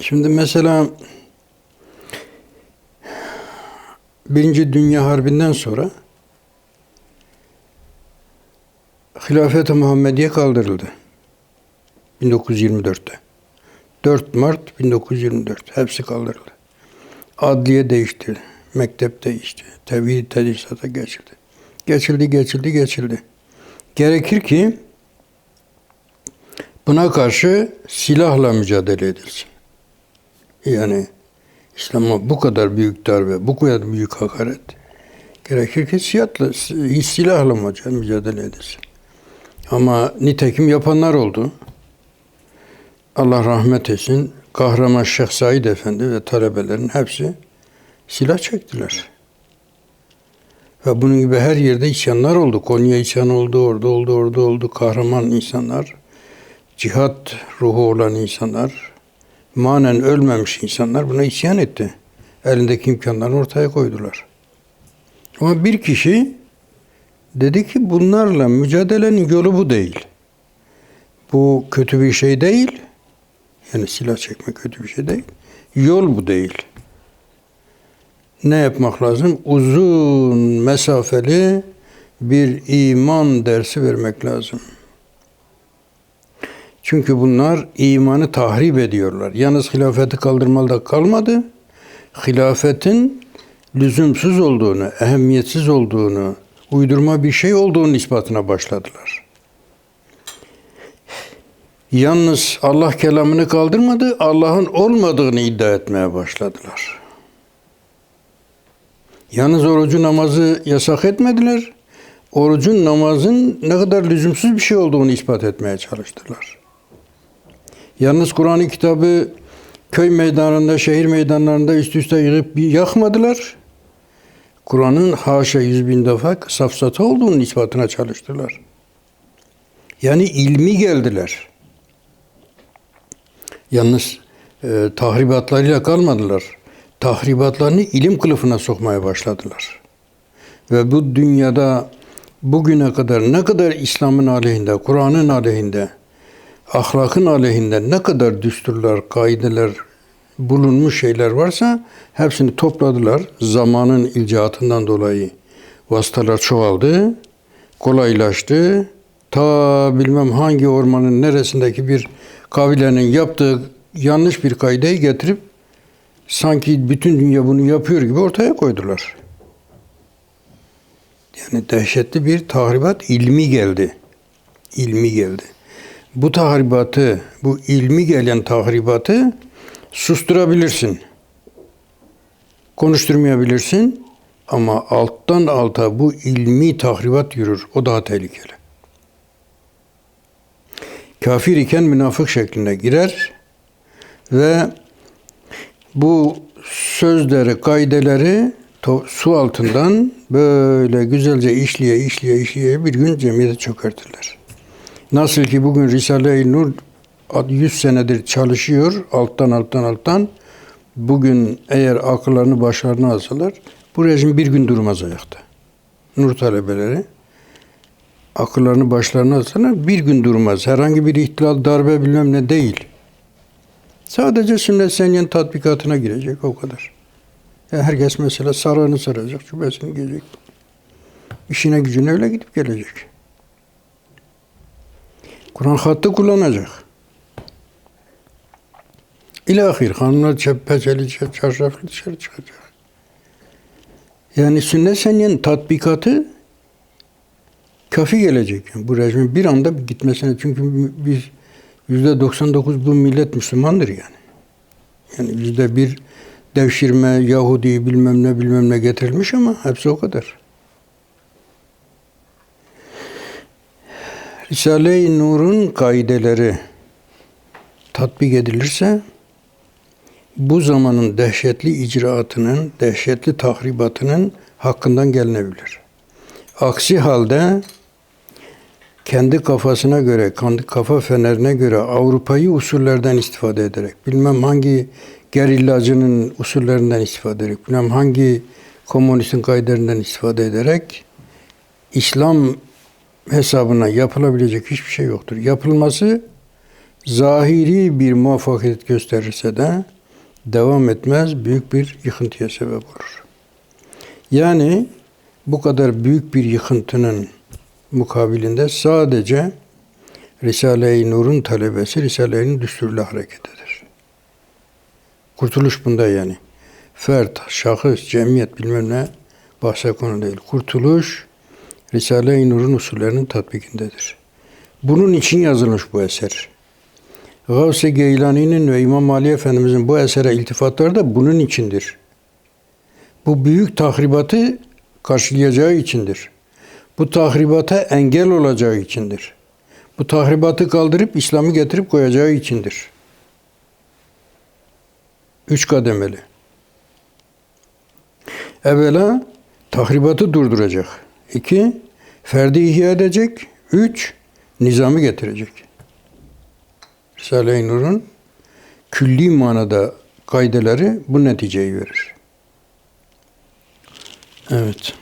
Şimdi mesela Birinci Dünya Harbi'nden sonra Hilafet-i Muhammediye kaldırıldı. 1924'te. 4 Mart 1924. Hepsi kaldırıldı. Adliye değişti. Mektep değişti. Tevhid tedrisata geçildi. Geçildi, geçildi, geçildi. Gerekir ki buna karşı silahla mücadele edilsin. Yani İslam'a bu kadar büyük darbe, bu kadar büyük hakaret gerekir ki siyatla, silahla mücadele edilsin. Ama nitekim yapanlar oldu. Allah rahmet etsin. Kahraman Şeyh Said Efendi ve talebelerin hepsi silah çektiler. Ve bunun gibi her yerde isyanlar oldu. Konya isyanı oldu, orada oldu, orada oldu. Kahraman insanlar, cihat ruhu olan insanlar, manen ölmemiş insanlar buna isyan etti. Elindeki imkanları ortaya koydular. Ama bir kişi dedi ki bunlarla mücadelenin yolu bu değil. Bu kötü bir şey değil. Yani silah çekmek kötü bir şey değil. Yol bu değil. Ne yapmak lazım? Uzun mesafeli bir iman dersi vermek lazım. Çünkü bunlar imanı tahrip ediyorlar. Yalnız hilafeti kaldırmalı kalmadı. Hilafetin lüzumsuz olduğunu, ehemmiyetsiz olduğunu, uydurma bir şey olduğunu ispatına başladılar. Yalnız Allah kelamını kaldırmadı, Allah'ın olmadığını iddia etmeye başladılar. Yalnız orucu namazı yasak etmediler. Orucun namazın ne kadar lüzumsuz bir şey olduğunu ispat etmeye çalıştılar. Yalnız Kur'an-ı kitabı köy meydanında, şehir meydanlarında üst üste yığıp yakmadılar. Kur'an'ın haşa yüz bin defa safsata olduğunun ispatına çalıştılar. Yani ilmi geldiler. Yalnız e, tahribatlarıyla kalmadılar. Tahribatlarını ilim kılıfına sokmaya başladılar. Ve bu dünyada bugüne kadar ne kadar İslam'ın aleyhinde, Kur'an'ın aleyhinde, ahlakın aleyhinde ne kadar düsturlar, kaideler bulunmuş şeyler varsa hepsini topladılar. Zamanın ilcaatından dolayı vasıtalar çoğaldı, kolaylaştı. Ta bilmem hangi ormanın neresindeki bir kabilenin yaptığı yanlış bir kaideyi getirip sanki bütün dünya bunu yapıyor gibi ortaya koydular. Yani dehşetli bir tahribat ilmi geldi. İlmi geldi. Bu tahribatı, bu ilmi gelen tahribatı susturabilirsin. Konuşturmayabilirsin ama alttan alta bu ilmi tahribat yürür. O daha tehlikeli. Kafir iken münafık şekline girer ve bu sözleri, kaideleri su altından böyle güzelce işliye işliye işliye bir gün cemiyete çökertirler. Nasıl ki bugün Risale-i Nur 100 senedir çalışıyor alttan alttan alttan. Bugün eğer akıllarını başlarına alsalar bu rejim bir gün durmaz ayakta. Nur talebeleri akıllarını başlarına alsalar bir gün durmaz. Herhangi bir ihtilal, darbe bilmem ne değil. Sadece sünnet senyen tatbikatına girecek o kadar. Yani herkes mesela sarığını saracak, cübbesini giyecek. İşine gücüne öyle gidip gelecek. Kur'an hattı kullanacak. İlahir hanımlar peçeli, çarşaflı dışarı çıkacak. Yani sünnet senyenin tatbikatı kafi gelecek. Yani bu rejimin bir anda gitmesine. Çünkü biz yüzde 99 bu millet Müslümandır yani. Yani yüzde bir devşirme, Yahudi bilmem ne bilmem ne getirilmiş ama hepsi o kadar. Risale-i Nur'un kaideleri tatbik edilirse bu zamanın dehşetli icraatının, dehşetli tahribatının hakkından gelinebilir. Aksi halde kendi kafasına göre, kendi kafa fenerine göre Avrupa'yı usullerden istifade ederek, bilmem hangi gerillacının usullerinden istifade ederek, bilmem hangi komünistin kaidelerinden istifade ederek İslam hesabına yapılabilecek hiçbir şey yoktur. Yapılması zahiri bir muvaffakiyet gösterirse de devam etmez, büyük bir yıkıntıya sebep olur. Yani bu kadar büyük bir yıkıntının mukabilinde sadece Risale-i Nur'un talebesi Risale-i düsturuyla hareket eder. Kurtuluş bunda yani. Fert, şahıs, cemiyet bilmem ne bahse konu değil. Kurtuluş Risale-i Nur'un usullerinin tatbikindedir. Bunun için yazılmış bu eser. Gavs-ı Geylani'nin ve İmam Ali Efendimizin bu esere iltifatları da bunun içindir. Bu büyük tahribatı karşılayacağı içindir. Bu tahribata engel olacağı içindir. Bu tahribatı kaldırıp İslam'ı getirip koyacağı içindir. Üç kademeli. Evvela tahribatı durduracak. İki, ferdi ihya edecek. Üç, nizamı getirecek. Risale-i Nur'un külli manada kaydeleri bu neticeyi verir. Evet.